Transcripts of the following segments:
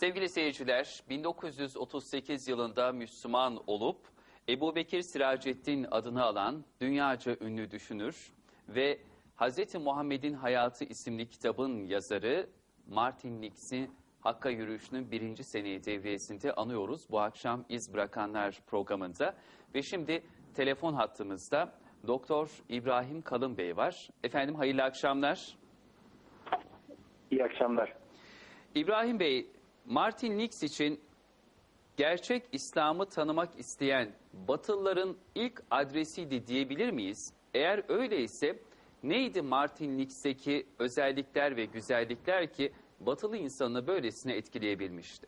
Sevgili seyirciler, 1938 yılında Müslüman olup Ebu Bekir Siracettin adını alan dünyaca ünlü düşünür ve Hz. Muhammed'in Hayatı isimli kitabın yazarı Martin Nix'i Hakka Yürüyüşü'nün birinci seneyi devriyesinde anıyoruz. Bu akşam İz Bırakanlar programında ve şimdi telefon hattımızda Doktor İbrahim Kalın Bey var. Efendim hayırlı akşamlar. İyi akşamlar. İbrahim Bey, Martin Nix için gerçek İslam'ı tanımak isteyen Batılıların ilk adresiydi diyebilir miyiz? Eğer öyleyse neydi Martin Nix'teki özellikler ve güzellikler ki Batılı insanı böylesine etkileyebilmişti?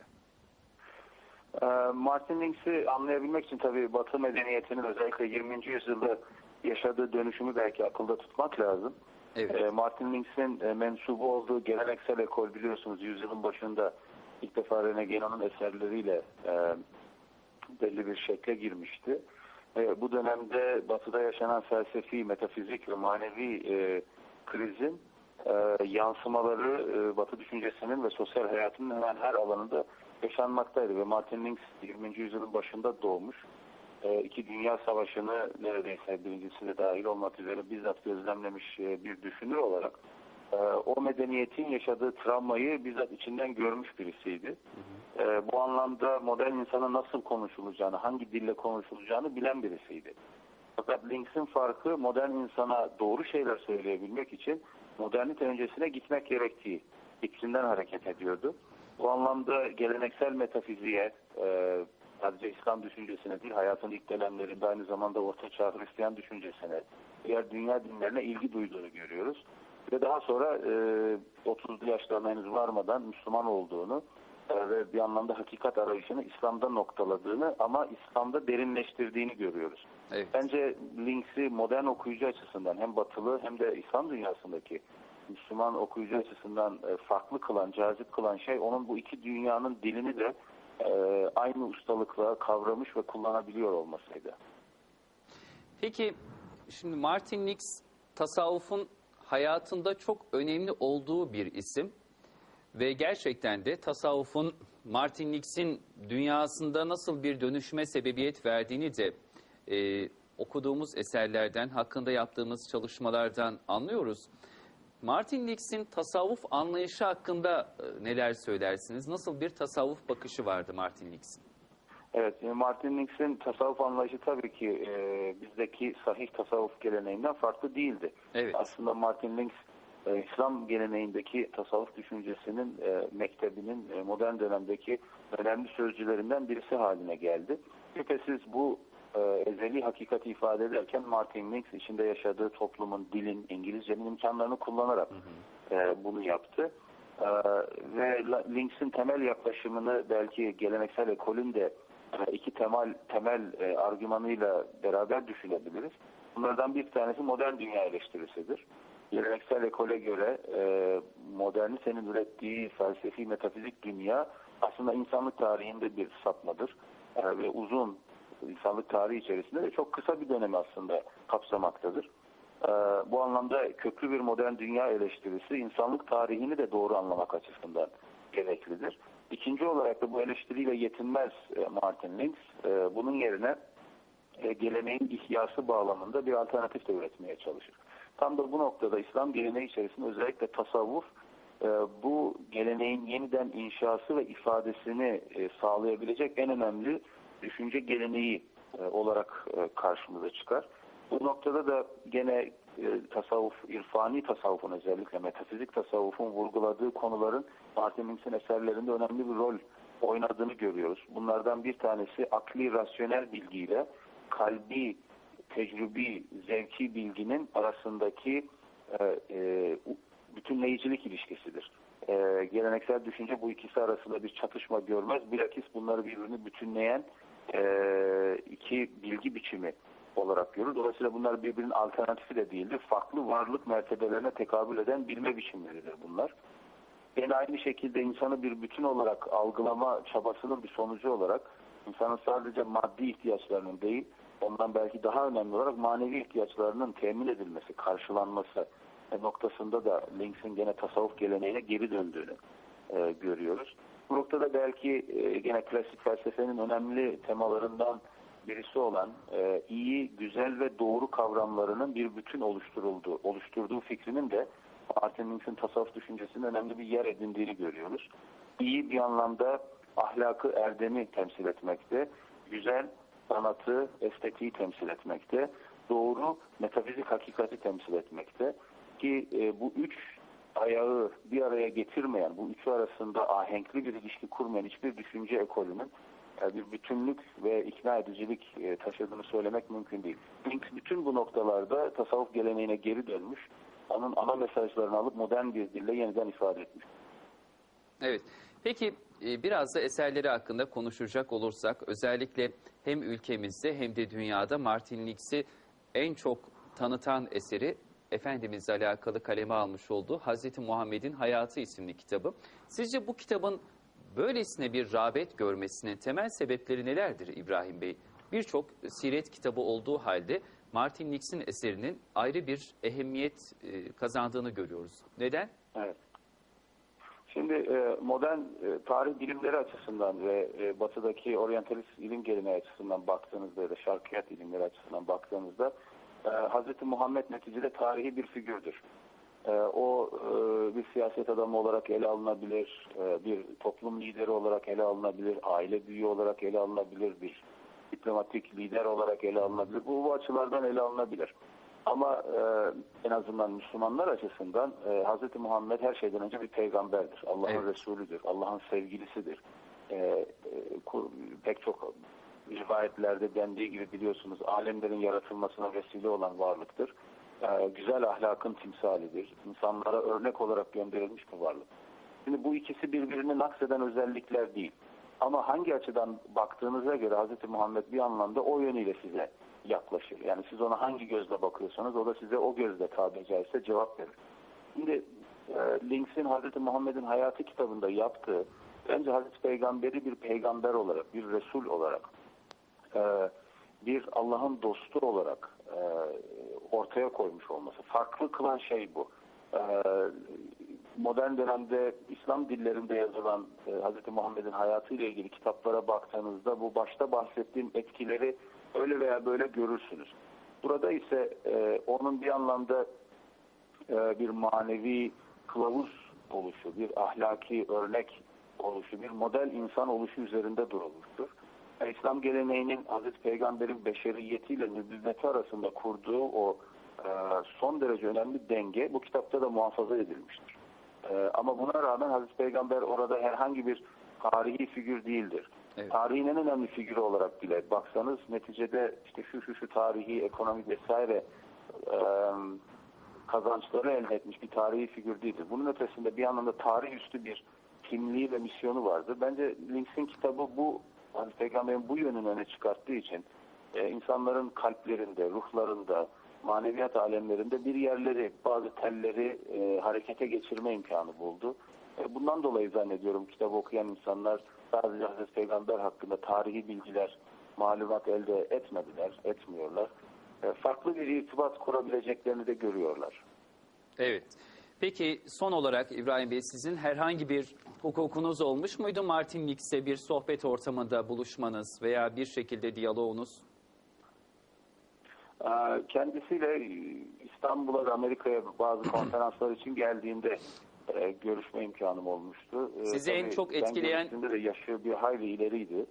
Ee, Martin Links'i anlayabilmek için tabii Batı medeniyetinin özellikle 20. yüzyılda yaşadığı dönüşümü belki akılda tutmak lazım. Evet. Ee, Martin Links'in e, mensubu olduğu geleneksel ekol biliyorsunuz yüzyılın başında ilk defa René Guénon'un eserleriyle e, belli bir şekle girmişti. E, bu dönemde Batı'da yaşanan felsefi, metafizik ve manevi e, krizin e, yansımaları e, Batı düşüncesinin ve sosyal hayatının hemen her alanında yaşanmaktaydı ve Martin Links 20. yüzyılın başında doğmuş. E, iki Dünya Savaşı'nı neredeyse birincisinde dahil olmak üzere bizzat gözlemlemiş e, bir düşünür olarak e, o medeniyetin yaşadığı travmayı bizzat içinden görmüş birisiydi. E, bu anlamda modern insana nasıl konuşulacağını, hangi dille konuşulacağını bilen birisiydi. Fakat Links'in farkı modern insana doğru şeyler söyleyebilmek için modernite öncesine gitmek gerektiği fikrinden hareket ediyordu. Bu anlamda geleneksel metafiziğe, e, sadece İslam düşüncesine değil, hayatın ilk dönemlerinde aynı zamanda Orta Çağ Hristiyan düşüncesine, diğer dünya dinlerine ilgi duyduğunu görüyoruz. Ve daha sonra e, 30'lu yaşlarına henüz varmadan Müslüman olduğunu e, ve bir anlamda hakikat arayışını İslam'da noktaladığını ama İslam'da derinleştirdiğini görüyoruz. Evet. Bence Links'i modern okuyucu açısından hem batılı hem de İslam dünyasındaki Müslüman okuyucu açısından e, farklı kılan, cazip kılan şey onun bu iki dünyanın dilini de e, aynı ustalıkla kavramış ve kullanabiliyor olmasıydı. Peki şimdi Martin Nix tasavvufun hayatında çok önemli olduğu bir isim ve gerçekten de tasavvufun Martin Nix'in dünyasında nasıl bir dönüşüme sebebiyet verdiğini de e, okuduğumuz eserlerden, hakkında yaptığımız çalışmalardan anlıyoruz. Martin Nix'in tasavvuf anlayışı hakkında e, neler söylersiniz? Nasıl bir tasavvuf bakışı vardı Martin Nix'in? Evet, e, Martin Nix'in tasavvuf anlayışı tabii ki e, bizdeki sahih tasavvuf geleneğinden farklı değildi. Evet. Aslında Martin Links e, İslam geleneğindeki tasavvuf düşüncesinin, e, mektebinin e, modern dönemdeki önemli sözcülerinden birisi haline geldi. Şüphesiz bu e, ezeli hakikati ifade ederken Martin Links içinde yaşadığı toplumun, dilin, İngilizcenin imkanlarını kullanarak e, bunu yaptı. E, ve Links'in temel yaklaşımını belki geleneksel ekolün de iki temel temel e, argümanıyla beraber düşünebiliriz. Bunlardan bir tanesi modern dünya eleştirisidir. Geleneksel ekole göre e, modernitenin ürettiği felsefi metafizik dünya aslında insanlık tarihinde bir sapmadır. E, ve uzun insanlık tarihi içerisinde de çok kısa bir dönemi aslında kapsamaktadır. Ee, bu anlamda köklü bir modern dünya eleştirisi insanlık tarihini de doğru anlamak açısından gereklidir. İkinci olarak da bu eleştiriyle yetinmez e, Martin Links. E, bunun yerine e, geleneğin ihyası bağlamında bir alternatif de üretmeye çalışır. Tam da bu noktada İslam geleneği içerisinde özellikle tasavvuf bu geleneğin yeniden inşası ve ifadesini sağlayabilecek en önemli düşünce geleneği olarak karşımıza çıkar. Bu noktada da gene tasavvuf, irfani tasavvufun özellikle metafizik tasavvufun vurguladığı konuların Martin Links'in eserlerinde önemli bir rol oynadığını görüyoruz. Bunlardan bir tanesi akli, rasyonel bilgiyle kalbi, tecrübi, zevki bilginin arasındaki e, e, bütünleyicilik ilişkisidir. E, geleneksel düşünce bu ikisi arasında bir çatışma görmez. Bilakis bunları birbirini bütünleyen e, iki bilgi biçimi olarak görür. Dolayısıyla bunlar birbirinin alternatifi de değildir. Farklı varlık mertebelerine tekabül eden bilme biçimleridir bunlar. Yine aynı şekilde insanı bir bütün olarak algılama çabasının bir sonucu olarak insanın sadece maddi ihtiyaçlarının değil, ondan belki daha önemli olarak manevi ihtiyaçlarının temin edilmesi, karşılanması noktasında da Links'in gene tasavvuf geleneğine geri döndüğünü e, görüyoruz. Bu noktada belki e, gene klasik felsefenin önemli temalarından birisi olan e, iyi, güzel ve doğru kavramlarının bir bütün oluşturulduğu, oluşturduğu fikrinin de Luther'in tasavvuf düşüncesinin önemli bir yer edindiğini görüyoruz. İyi bir anlamda ahlakı, erdemi temsil etmekte, güzel sanatı, estetiği temsil etmekte, doğru metafizik hakikati temsil etmekte ki e, bu üç ayağı bir araya getirmeyen, bu üçü arasında ahenkli bir ilişki kurmayan hiçbir düşünce ekolünün e, bir bütünlük ve ikna edicilik e, taşıdığını söylemek mümkün değil. Links bütün bu noktalarda tasavvuf geleneğine geri dönmüş, onun ana mesajlarını alıp modern bir dille yeniden ifade etmiş. Evet. Peki e, biraz da eserleri hakkında konuşacak olursak özellikle hem ülkemizde hem de dünyada Martin Nix'i en çok tanıtan eseri Efendimizle alakalı kaleme almış olduğu Hazreti Muhammed'in Hayatı isimli kitabı. Sizce bu kitabın böylesine bir rağbet görmesinin temel sebepleri nelerdir İbrahim Bey? Birçok siret kitabı olduğu halde Martin Nix'in eserinin ayrı bir ehemmiyet e, kazandığını görüyoruz. Neden? Evet. Şimdi e, modern e, tarih bilimleri açısından ve batıdaki oryantalist ilim geleneği açısından baktığınızda ya da şarkiyat ilimleri açısından baktığınızda e, Hz. Muhammed neticede tarihi bir figürdür. O bir siyaset adamı olarak ele alınabilir, bir toplum lideri olarak ele alınabilir, aile büyüğü olarak ele alınabilir, bir diplomatik lider olarak ele alınabilir. Bu, bu açılardan ele alınabilir. Ama e, en azından Müslümanlar açısından e, Hz. Muhammed her şeyden önce bir peygamberdir. Allah'ın Evet. Resulüdür. Allah'ın sevgilisidir. E, e, ku- pek çok rivayetlerde dendiği gibi biliyorsunuz alemlerin yaratılmasına vesile olan varlıktır. E, güzel ahlakın timsalidir. İnsanlara örnek olarak gönderilmiş bir varlık. Şimdi bu ikisi birbirini nakseden özellikler değil. Ama hangi açıdan baktığınıza göre Hz. Muhammed bir anlamda o yönüyle size yaklaşır. Yani siz ona hangi gözle bakıyorsanız o da size o gözle tabiri caizse cevap verir. Şimdi e, Links'in Hz. Muhammed'in hayatı kitabında yaptığı bence Hz. Peygamberi bir peygamber olarak, bir Resul olarak e, bir Allah'ın dostu olarak e, ortaya koymuş olması. Farklı kılan şey bu. E, modern dönemde İslam dillerinde yazılan e, Hz. Muhammed'in hayatıyla ilgili kitaplara baktığınızda bu başta bahsettiğim etkileri öyle veya böyle görürsünüz. Burada ise e, onun bir anlamda e, bir manevi kılavuz oluşu, bir ahlaki örnek oluşu, bir model insan oluşu üzerinde durulmuştur. E, İslam geleneğinin Hazreti Peygamber'in beşeriyetiyle nübüvveti arasında kurduğu o e, son derece önemli denge bu kitapta da muhafaza edilmiştir. E, ama buna rağmen Hazreti Peygamber orada herhangi bir tarihi figür değildir. Evet. Tarihin en önemli figürü olarak bile baksanız neticede işte şu şu şu tarihi, ekonomik vesaire e, kazançları elde etmiş bir tarihi figür değildir. Bunun ötesinde bir anlamda tarih üstü bir kimliği ve misyonu vardır. Bence Links'in kitabı bu Hazreti Peygamber'in bu yönünü öne çıkarttığı için e, insanların kalplerinde, ruhlarında, maneviyat alemlerinde bir yerleri, bazı telleri e, harekete geçirme imkanı buldu. E, bundan dolayı zannediyorum kitabı okuyan insanlar sadece Hazreti Peygamber hakkında tarihi bilgiler, malumat elde etmediler, etmiyorlar. E, farklı bir irtibat kurabileceklerini de görüyorlar. Evet. Peki son olarak İbrahim Bey sizin herhangi bir hukukunuz olmuş muydu Martin Nix'e bir sohbet ortamında buluşmanız veya bir şekilde diyaloğunuz? Ee, Kendisiyle İstanbul'a ve Amerika'ya bazı konferanslar için geldiğinde e, görüşme imkanım olmuştu. Ee, Sizi en tabii çok ben etkileyen- de yaşı bir hayli ileriydi.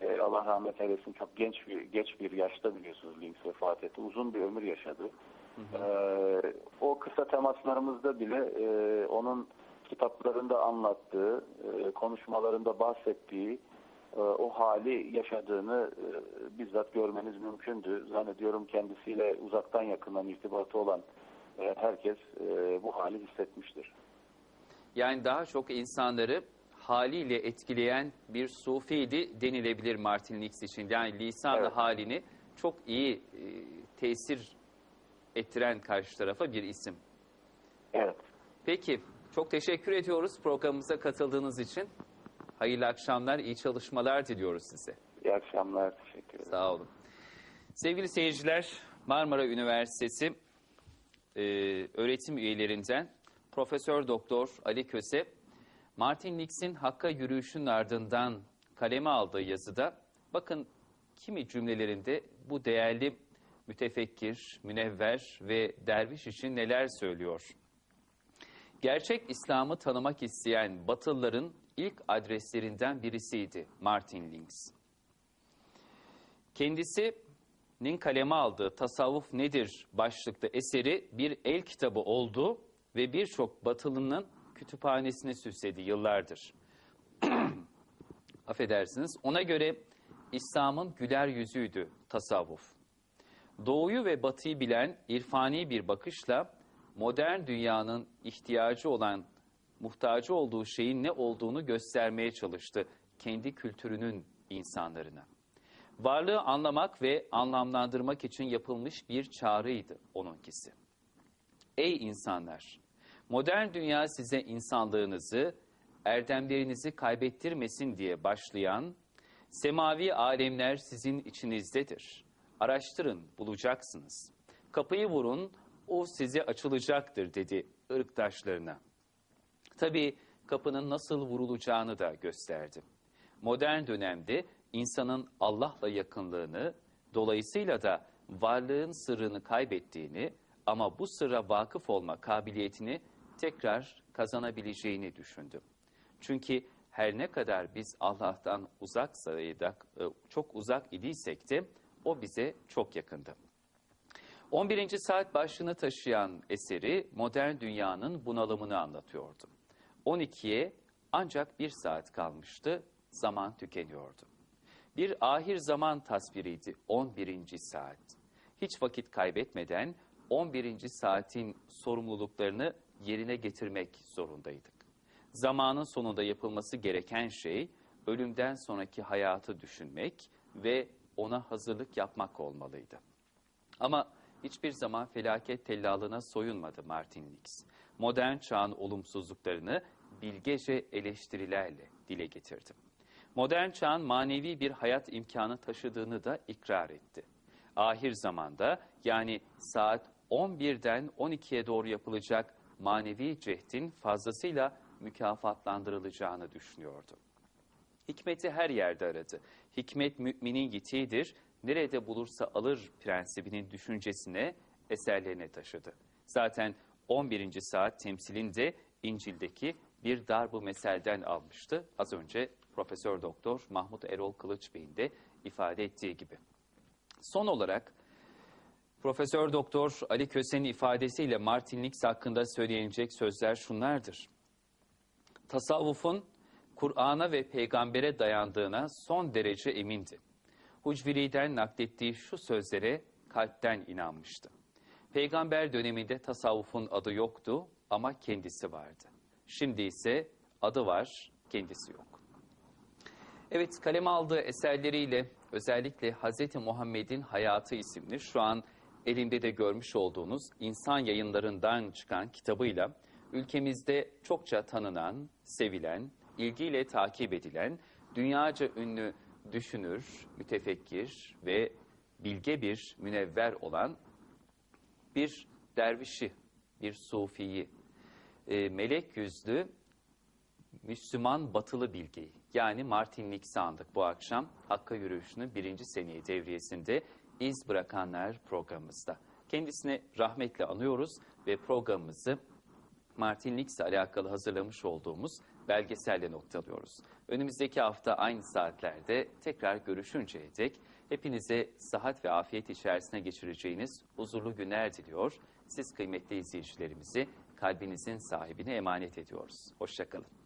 Ee, Allah rahmet eylesin çok genç bir geç bir yaşta biliyorsunuz Links vefat etti. Uzun bir ömür yaşadı. Ee, o kısa temaslarımızda bile e, onun kitaplarında anlattığı, e, konuşmalarında bahsettiği e, o hali yaşadığını e, bizzat görmeniz mümkündü. Zannediyorum kendisiyle uzaktan yakından irtibatı olan e, herkes e, bu hali hissetmiştir. Yani daha çok insanları haliyle etkileyen bir sufiydi denilebilir Martin Nix için. Yani lisanı Evet. halini çok iyi e, tesir ettiren karşı tarafa bir isim. Evet. Peki, çok teşekkür ediyoruz programımıza katıldığınız için. Hayırlı akşamlar, iyi çalışmalar diliyoruz size. İyi akşamlar. Teşekkür ederim. Sağ olun. Sevgili seyirciler, Marmara Üniversitesi e, öğretim üyelerinden Profesör Doktor Ali Köse, Martin Nix'in Hakk'a yürüyüşün ardından kaleme aldığı yazıda bakın kimi cümlelerinde bu değerli mütefekkir, münevver ve derviş için neler söylüyor. Gerçek İslam'ı tanımak isteyen Batılıların ilk adreslerinden birisiydi Martin Links. Kendisinin kaleme aldığı Tasavvuf Nedir başlıklı eseri bir el kitabı oldu ve birçok Batılı'nın kütüphanesini süsledi yıllardır. Affedersiniz. Ona göre İslam'ın güler yüzüydü tasavvuf. Doğuyu ve batıyı bilen irfani bir bakışla modern dünyanın ihtiyacı olan, muhtacı olduğu şeyin ne olduğunu göstermeye çalıştı kendi kültürünün insanlarına. Varlığı anlamak ve anlamlandırmak için yapılmış bir çağrıydı onunkisi. Ey insanlar! Modern dünya size insanlığınızı, erdemlerinizi kaybettirmesin diye başlayan, semavi alemler sizin içinizdedir. Araştırın, bulacaksınız. Kapıyı vurun, o size açılacaktır dedi ırktaşlarına. Tabii kapının nasıl vurulacağını da gösterdi. Modern dönemde insanın Allah'la yakınlığını, dolayısıyla da varlığın sırrını kaybettiğini ama bu sırra vakıf olma kabiliyetini tekrar kazanabileceğini düşündüm. Çünkü her ne kadar biz Allah'tan uzak sayıdak, çok uzak idiysek de o bize çok yakındı. 11. saat başlığını taşıyan eseri modern dünyanın bunalımını anlatıyordu. 12'ye ancak bir saat kalmıştı, zaman tükeniyordu. Bir ahir zaman tasviriydi 11. saat. Hiç vakit kaybetmeden 11. saatin sorumluluklarını yerine getirmek zorundaydık. Zamanın sonunda yapılması gereken şey ölümden sonraki hayatı düşünmek ve ona hazırlık yapmak olmalıydı. Ama hiçbir zaman felaket tellalına soyunmadı Martin Nix. Modern çağın olumsuzluklarını bilgece eleştirilerle dile getirdi. Modern çağın manevi bir hayat imkanı taşıdığını da ikrar etti. Ahir zamanda yani saat 11'den 12'ye doğru yapılacak manevi cehdin fazlasıyla mükafatlandırılacağını düşünüyordu. Hikmeti her yerde aradı. Hikmet müminin yitiğidir, nerede bulursa alır prensibinin düşüncesine, eserlerine taşıdı. Zaten 11. saat temsilinde İncil'deki bir darbu meselden almıştı. Az önce Profesör Doktor Mahmut Erol Kılıç Bey'in de ifade ettiği gibi. Son olarak Profesör Doktor Ali Köse'nin ifadesiyle Martin Nix hakkında söyleyecek sözler şunlardır. Tasavvufun Kur'an'a ve peygambere dayandığına son derece emindi. Hucvili'den naklettiği şu sözlere kalpten inanmıştı. Peygamber döneminde tasavvufun adı yoktu ama kendisi vardı. Şimdi ise adı var, kendisi yok. Evet, kaleme aldığı eserleriyle özellikle Hz. Muhammed'in Hayatı isimli şu an elimde de görmüş olduğunuz insan yayınlarından çıkan kitabıyla ülkemizde çokça tanınan, sevilen, ilgiyle takip edilen, dünyaca ünlü düşünür, mütefekkir ve bilge bir münevver olan bir dervişi, bir sufiyi, e, melek yüzlü Müslüman batılı bilgeyi yani Martin Nix'i bu akşam Hakk'a Yürüyüşü'nün birinci seneyi devriyesinde iz bırakanlar programımızda. Kendisini rahmetle anıyoruz ve programımızı Martin Nix'le alakalı hazırlamış olduğumuz belgeselle noktalıyoruz. Önümüzdeki hafta aynı saatlerde tekrar görüşünceye dek hepinize sıhhat ve afiyet içerisine geçireceğiniz huzurlu günler diliyor. Siz kıymetli izleyicilerimizi kalbinizin sahibine emanet ediyoruz. Hoşçakalın.